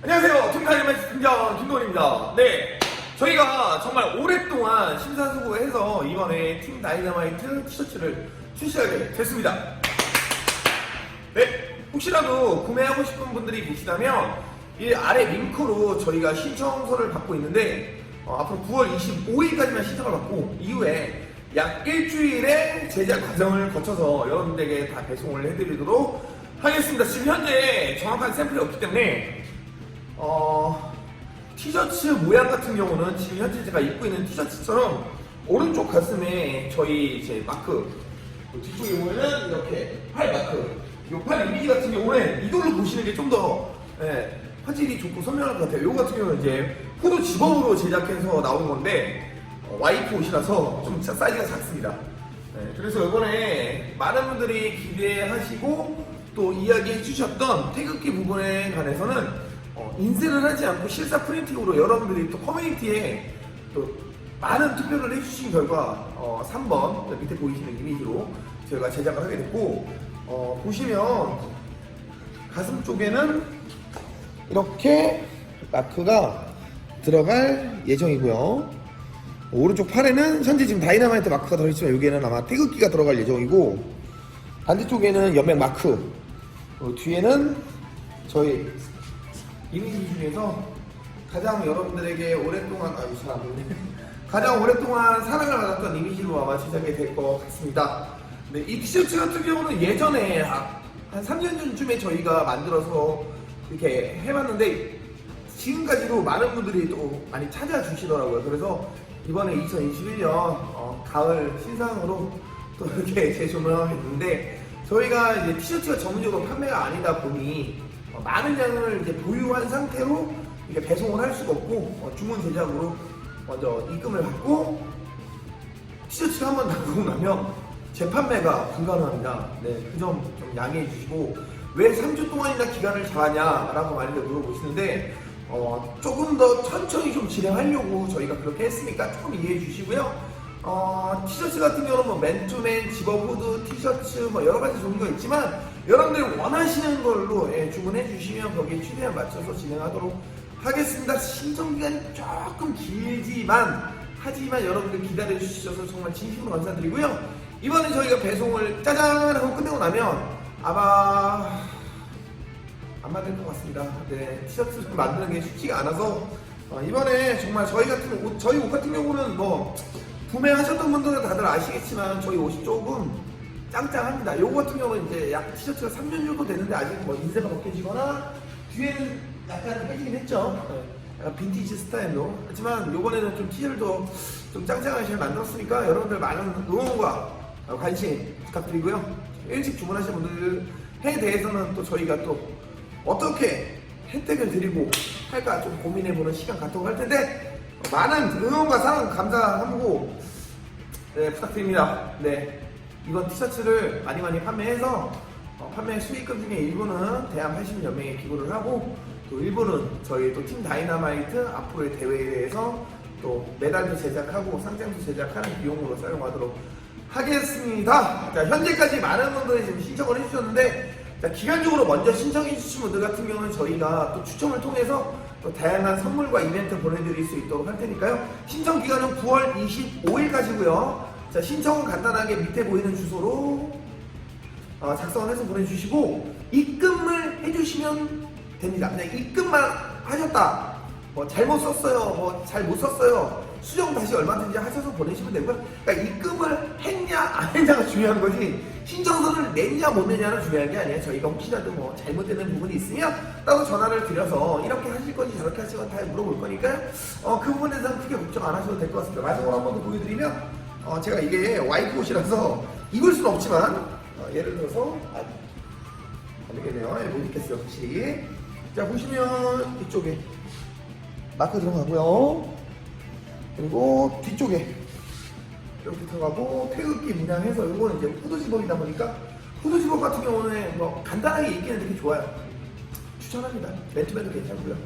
안녕하세요. 팀타임의 팀장 김도원입니다. 네. 저희가 정말 오랫동안 심사숙고해서 이번에 팀 다이너마이트 티셔츠를 출시하게 됐습니다. 네. 혹시라도 구매하고 싶은 분들이 계시다면 이 아래 링크로 저희가 신청서를 받고 있는데 어, 앞으로 9월 25일까지만 신청을 받고 이후에 약 일주일의 제작 과정을 거쳐서 여러분들에게 다 배송을 해드리도록 하겠습니다. 지금 현재 정확한 샘플이 없기 때문에 어, 티셔츠 모양 같은 경우는 지금 현재 제가 입고 있는 티셔츠처럼 오른쪽 가슴에 저희 이제 마크 또 뒤쪽에 보면은 이렇게 팔 마크 요팔 이미지 같은 경우는 이걸로 보시는 게 좀더 예, 화질이 좋고 선명할 것 같아요. 요거 같은 경우는 이제 후드 집업으로 제작해서 나온 건데 어, 와이프 옷이라서 좀 사이즈가 작습니다. 네, 그래서 이번에 많은 분들이 기대하시고 또 이야기해 주셨던 태극기 부분에 관해서는 어, 인쇄를 하지 않고 실사 프린팅으로 여러분들이 또 커뮤니티에 또 많은 투표를 해주신 결과 어, 3번 밑에 보이시는 이미지로 저희가 제작을 하게 됐고 어, 보시면 가슴 쪽에는 이렇게 마크가 들어갈 예정이고요. 오른쪽 팔에는 현재 지금 다이나마이트 마크가 들어있지만 여기에는 아마 태극기가 들어갈 예정이고 반대쪽에는 연맹 마크 어, 뒤에는 저희 이미지 중에서 가장 여러분들에게 오랫동안 아유 잘안 가장 오랫동안 사랑을 받았던 이미지로 아마 제작이 될 것 같습니다 네, 이 티셔츠 같은 경우는 예전에 아, 한 3년 전쯤에 저희가 만들어서 이렇게 해봤는데 지금까지도 많은 분들이 또 많이 찾아주시더라고요. 그래서 이번에 2021년 어, 가을 신상으로 또 이렇게 재조명을 했는데 저희가 이제 티셔츠가 전문적으로 판매가 아니다 보니 어, 많은 양을 이제 보유한 상태로 이게 배송을 할 수가 없고 어, 주문 제작으로 먼저 입금을 받고 티셔츠가 한번 나오고 나면 재판매가 불가능합니다. 네, 그 점 좀 양해해 주시고 왜 3주 동안이나 기간을 잡았냐라고 많이들 물어보시는데 어, 조금 더 천천히 좀 진행하려고 저희가 그렇게 했으니까 조금 이해해 주시고요. 어, 티셔츠 같은 경우는 뭐 맨투맨, 집업 후드, 티셔츠 뭐 여러 가지 종류가 있지만 여러분들이 원하시는 걸로 예, 주문해 주시면 거기에 최대한 맞춰서 진행하도록 하겠습니다. 신청 기간이 조금 길지만 하지만 여러분들 기다려 주셔서 정말 진심으로 감사드리고요. 이번에 저희가 배송을 짜잔 하고 끝내고 나면 아마 안 만들 것 같습니다. 네, 티셔츠를 만드는 게 쉽지가 않아서 어, 이번에 정말 저희 같은 옷, 저희 옷 같은 경우는 뭐 구매하셨던 분들은 다들 아시겠지만 저희 옷이 조금 짱짱합니다. 요거 같은 경우는 이제 약 티셔츠가 3년 정도 되는데 아직 뭐 인쇄가 벗겨지거나 뒤에는 약간 빼지긴 했죠. 네, 약간 빈티지 스타일로. 하지만 요번에는 좀 티셔츠도 좀 짱짱하게 잘 만들었으니까 여러분들 많은 응원과 관심 부탁드리고요. 일찍 주문하신 분들에 대해서는 또 저희가 또 어떻게 혜택을 드리고 할까 좀 고민해보는 시간 갖도록 할 텐데 많은 응원과 사랑 감사하고 네, 부탁드립니다. 네 이번 티셔츠를 많이 많이 판매해서 어, 판매 수익금 중에 일부는 대한 80여명에 기부를 하고 또 일부는 저희 또 팀 다이나마이트 앞으로의 대회에 대해서 또 메달도 제작하고 상장도 제작하는 비용으로 사용하도록 하겠습니다. 자, 현재까지 많은 분들이 지금 신청을 해주셨는데 자, 기간적으로 먼저 신청해 주신 분들 같은 경우는 저희가 또 추첨을 통해서 또 다양한 선물과 이벤트 보내드릴 수 있도록 할 테니까요. 신청 기간은 9월 25일까지고요. 자, 신청은 간단하게 밑에 보이는 주소로 어, 작성을 해서 보내주시고 입금을 해주시면 됩니다. 그냥 입금만 하셨다. 뭐 잘못 썼어요. 뭐 잘 못 썼어요. 수정 다시 얼마든지 하셔서 보내시면 되고요. 그러니까 입금을 했냐 안 했냐가 중요한 거지 신청서를 냈냐 못 냈냐는 중요한 게 아니에요. 저희가 혹시라도 뭐 잘못되는 부분이 있으면 따로 전화를 드려서 이렇게 하실 건지 저렇게 하실 건지 다 물어볼 거니까 어, 그 부분에 대해서 크게 걱정 안 하셔도 될 것 같습니다. 마지막으로 한 번 더 보여드리면 어, 제가 이게 와이프 옷이라서 입을 수는 없지만 어, 예를 들어서 아, 안 되겠네요. 예, 못 입겠어요, 혹시. 자, 보시면 이쪽에 마크 들어가고요. 그리고 뒤쪽에 이렇게 들어가고 태극기 문양해서 이거는 이제 후드 집업이다 보니까 후드 집업 같은 경우는 뭐 간단하게 입기는 되게 좋아요. 추천합니다. 맨투맨도 괜찮고요.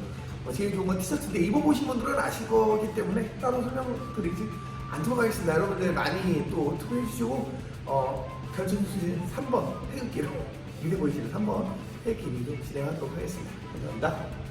뭐 제일 좋은 건 티셔츠인데 입어보신 분들은 아실 거기 때문에 따로 설명드리지 않도록 하겠습니다. 여러분들 많이 또 투표해 주시고 어, 결정해주신 3번 태극기로 밑에 보이시는 3번 태극기 미도 진행하도록 하겠습니다. 감사합니다.